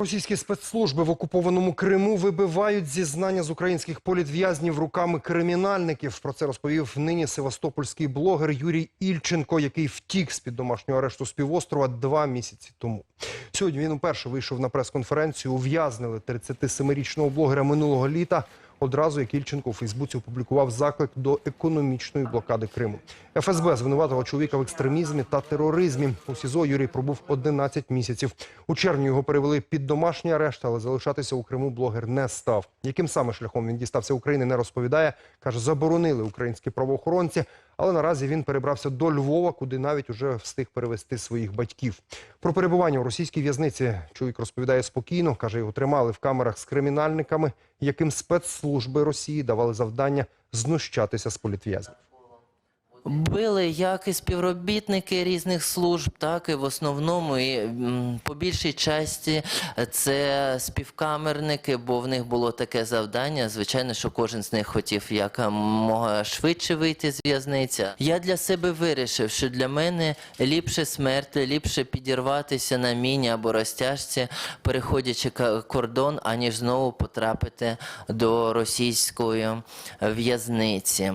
Російські спецслужби в окупованому Криму вибивають зізнання з українських політв'язнів руками кримінальників. Про це розповів нині севастопольський блогер Юрій Ільченко, який втік з під домашнього арешту з півострова два місяці тому. Сьогодні він уперше вийшов на прес-конференцію. Ув'язнили 37-річного блогера минулого літа. Одразу як Ільченко у Фейсбуці опублікував заклик до економічної блокади Криму. ФСБ звинуватила чоловіка в екстремізмі та тероризмі. У СІЗО Юрій пробув 11 місяців. У червні його перевели під домашній арешт, але залишатися у Криму блогер не став. Яким саме шляхом він дістався України, не розповідає. Каже, заборонили українські правоохоронці, але наразі він перебрався до Львова, куди навіть уже встиг перевести своїх батьків. Про перебування у російській в'язниці чоловік розповідає спокійно. каже, його тримали в камерах з кримінальниками, яким спецслужби Росії давали завдання знущатися з політв'язнів. Били як і співробітники різних служб, так і в основному і по більшій часті це співкамерники, бо в них було таке завдання. Звичайно, що кожен з них хотів якомога швидше вийти з в'язниці. Я для себе вирішив, що для мене ліпше смерти, ліпше підірватися на міні або розтяжці, переходячи кордон, аніж знову потрапити до російської в'язниці.